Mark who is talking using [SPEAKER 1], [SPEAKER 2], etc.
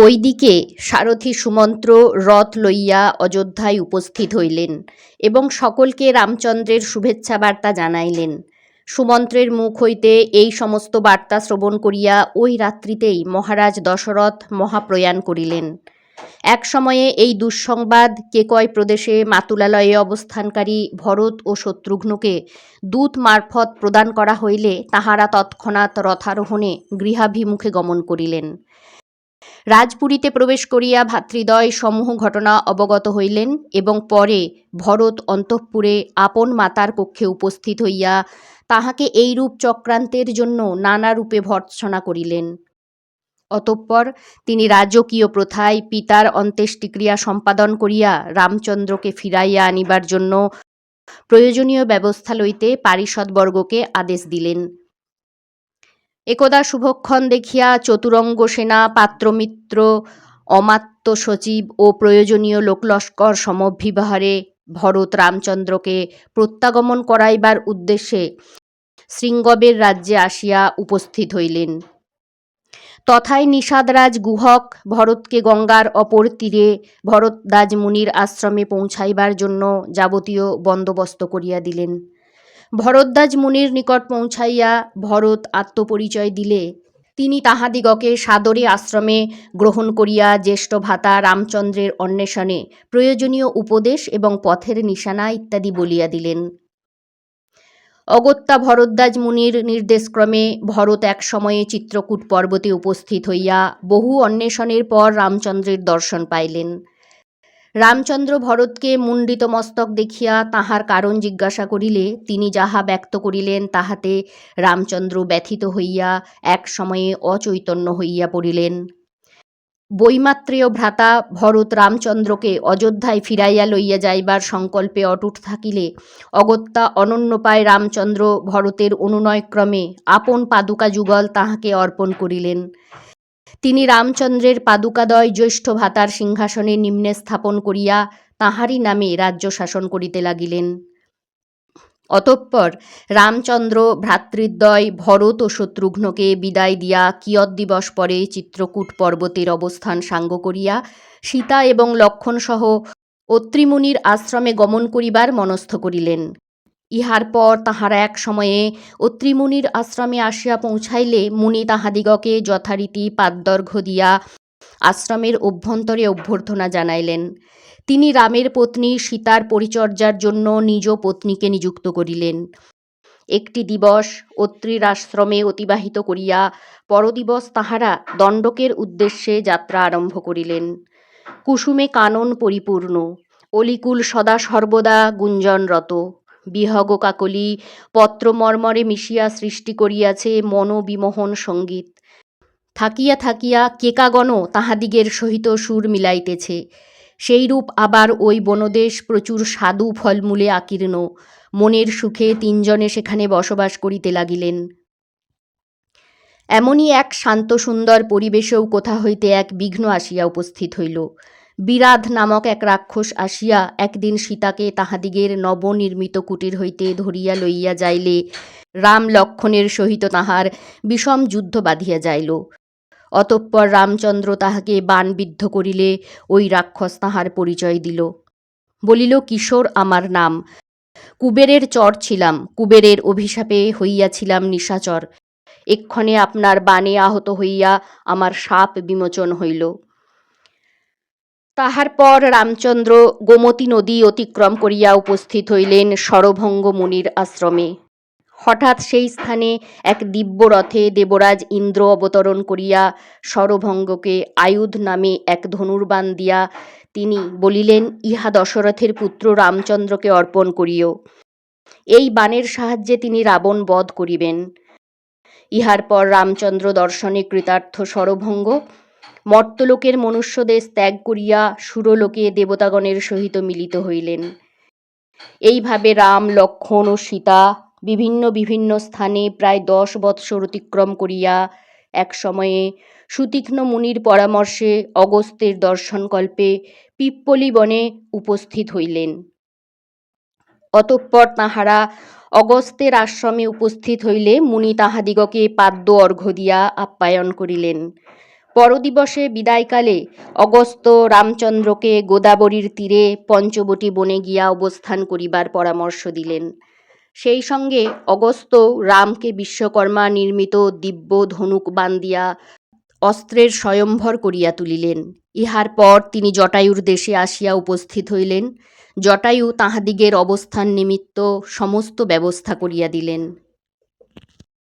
[SPEAKER 1] ওইদিকে সারথি সুমন্ত্র রথ লইয়া অযোধ্যায় উপস্থিত হইলেন এবং সকলকে রামচন্দ্রের শুভেচ্ছা বার্তা জানাইলেন। সুমন্ত্রের মুখ হইতে এই সমস্ত বার্তা শ্রবণ করিয়া ওই রাত্রিতেই মহারাজ দশরথ মহাপ্রয়াণ করিলেন। এক সময়ে এই দুঃসংবাদ কেকয় প্রদেশে মাতুলালয়ে অবস্থানকারী ভরত ও শত্রুঘ্নকে দূত মারফত প্রদান করা হইলে তাহারা তৎক্ষণাৎ রথারোহণে গৃহাভিমুখে গমন করিলেন। রাজপুরীতে প্রবেশ করিয়া ভাতৃদ্বয় সমূহ ঘটনা অবগত হইলেন এবং পরে ভরত অন্তঃপুরে আপন মাতার কক্ষে উপস্থিত হইয়া তাহাকে এইরূপ চক্রান্তের জন্য নানা রূপে ভর্ৎসনা করিলেন। অতঃপর তিনি রাজকীয় প্রথায় পিতার অন্ত্যেষ্টিক্রিয়া সম্পাদন করিয়া রামচন্দ্রকে ফিরাইয়া আনিবার জন্য প্রয়োজনীয় ব্যবস্থা লইতে পারিষদবর্গকে আদেশ দিলেন। একদা শুভক্ষণ দেখিয়া চতুরঙ্গ সেনা, পাত্রমিত্র, অমাত্য সচিব ও প্রয়োজনীয় লোকলস্কর সমভিব্যাহারে ভরত রামচন্দ্রকে প্রত্যাগমন করাইবার উদ্দেশ্যে শৃঙ্গবের রাজ্যে আসিয়া উপস্থিত হইলেন। তথায় নিষাদরাজ গুহক ভরতকে গঙ্গার অপর তীরে ভরতদাজ মুনির আশ্রমে পৌঁছাইবার জন্য যাবতীয় বন্দোবস্ত করিয়া দিলেন। ভরদ্বাজ মুনির নিকট পৌঁছাইয়া ভরত আত্মপরিচয় দিলে। তিনি তাহাদিগকে সাদরে আশ্রমে গ্রহণ করিয়া জ্যেষ্ঠ ভাতা রামচন্দ্রের অন্বেষণে প্রয়োজনীয় উপদেশ এবং পথের নিশানা ইত্যাদি বলিয়া দিলেন। অগত্যা ভরদ্বাজ মুনির নির্দেশক্রমে ভরত এক সময়ে চিত্রকূট পর্বতে উপস্থিত হইয়া বহু অন্বেষণের পর রামচন্দ্রের দর্শন পাইলেন। রামচন্দ্র ভরতকে মুণ্ডিত মস্তক দেখিয়া তাহার কারণ জিজ্ঞাসা করিলে, তিনি যাহা ব্যক্ত করিলেন তাহাতে রামচন্দ্র ব্যথিত হইয়া এক সময়ে অচৈতন্য হইয়া পড়িলেন। বৈমাত্রেয় ভ্রাতা ভরত রামচন্দ্রকে অযোধ্যায় ফিরাইয়া লইয়া যাইবার সংকল্পে অটুট থাকিলে, অগত্যা অনন্যপায় রামচন্দ্র ভরতের অনুনয়ক্রমে আপন পাদুকা যুগল তাহাকে অর্পণ করিলেন। তিনি রামচন্দ্রের পাদুকাদয় জ্যৈষ্ঠ ভাতার সিংহাসনে নিম্নে স্থাপন করিয়া তাঁহারই নামে রাজ্য শাসন করিতে লাগিলেন। অতঃপর রামচন্দ্র ভ্রাতৃদ্বয় ভরত ও শত্রুঘ্নকে বিদায় দিয়া কিয়ৎ দিবস পরে চিত্রকূট পর্বতের অবস্থান সাঙ্গ করিয়া সীতা এবং লক্ষণসহ অত্রিমুনির আশ্রমে গমন করিবার মনস্থ করিলেন। ইহার পর তাহারা এক সময়ে অত্রিমুনির আশ্রমে আসিয়া পৌঁছাইলে মুনি তাহাদিগকে যথারীতি পাদ্যর্ঘ্য দিয়া আশ্রমের অভ্যন্তরে অভ্যর্থনা জানাইলেন। তিনি রামের পত্নী সীতার পরিচর্যার জন্য নিজ পত্নীকে নিযুক্ত করিলেন। একটি দিবস অত্রির আশ্রমে অতিবাহিত করিয়া পরদিবস তাহারা দণ্ডকের উদ্দেশ্যে যাত্রা আরম্ভ করিলেন। কুসুমে কানন পরিপূর্ণ, অলিকুল সদা সর্বদা গুঞ্জনরত। বিহগ কাকলি পত্রমর্মরে মিশিয়া সৃষ্টি করিয়াছে মনোবিমোহন সংগীত। থাকিয়া থাকিয়া কেকাগণ তাহাদিগের সহিত সুর মিলাইতেছে। সেইরূপ আবার ওই বনদেশ প্রচুর সাধু ফলমূলে আকীর্ণ। মনের সুখে তিনজনে সেখানে বসবাস করিতে লাগিলেন। এমনই এক শান্ত সুন্দর পরিবেশেও কোথা হইতে এক বিঘ্ন আসিয়া উপস্থিত হইল। বিরাধ নামক এক রাক্ষস আসিয়া একদিন সীতাকে তাহাদিগের নবনির্মিত কুটির হইতে ধরিয়া লইয়া যাইলে, রাম লক্ষণের সহিত তাহার বিষম যুদ্ধ বাঁধিয়া যাইল। অতঃপর রামচন্দ্র তাহাকে বাণবিদ্ধ করিলে ওই রাক্ষস তাহার পরিচয় দিল। বলিল, কিশোর আমার নাম। কুবেরের চর ছিলাম, কুবেরের অভিশাপে হইয়াছিলাম নিশাচর। এক্ষণে আপনার বাণে আহত হইয়া আমার সাপ বিমোচন হইল। তাহার পর রামচন্দ্র গোমতী নদী অতিক্রম করিয়া উপস্থিত হইলেন সরভঙ্গ মুনির আশ্রমে। হঠাৎ সেই স্থানে এক দিব্য রথে দেবরাজ ইন্দ্র অবতরণ করিয়া সরভঙ্গকে আয়ুধ নামে এক ধনুর্বাণ দিয়া তিনি বলিলেন, ইহা দশরথের পুত্র রামচন্দ্রকে অর্পণ করিও। এই বাণের সাহায্যে তিনি রাবণ বধ করিবেন। ইহার পর রামচন্দ্র দর্শনে কৃতার্থ সরভঙ্গ মর্তলোকের মনুষ্যদেশ ত্যাগ করিয়া সুরলোকে দেবতাগণের সহিত মিলিত হইলেন। এইভাবে রাম লক্ষ্মণ ও সীতা বিভিন্ন বিভিন্ন স্থানে প্রায় দশ বৎসর অতিক্রম করিয়া এক সময়ে সুতীক্ষ্ণ মুনির পরামর্শে অগস্ত্যের দর্শনকল্পে পিপ্পলি বনে উপস্থিত হইলেন। অতঃপর তাহারা অগস্ত্যের আশ্রমে উপস্থিত হইলে মুনি তাহাদিগকে পাদ্য অর্ঘ্য দিয়া আপ্যায়ন করিলেন। পরদিবসে বিদায়কালে অগস্ত্য রামচন্দ্রকে গোদাবরীর তীরে পঞ্চবটী বনে গিয়া অবস্থান করিবার পরামর্শ দিলেন। সেই সঙ্গে অগস্ত্য রামকে বিশ্বকর্মা নির্মিত দিব্য ধনুক বান দিয়া অস্ত্রের স্বয়ম্ভর করিয়া তুলিলেন। ইহার পর তিনি জটায়ুর দেশে আসিয়া উপস্থিত হইলেন। জটায়ু তাহাদিগের অবস্থান নিমিত্ত সমস্ত ব্যবস্থা করিয়া দিলেন।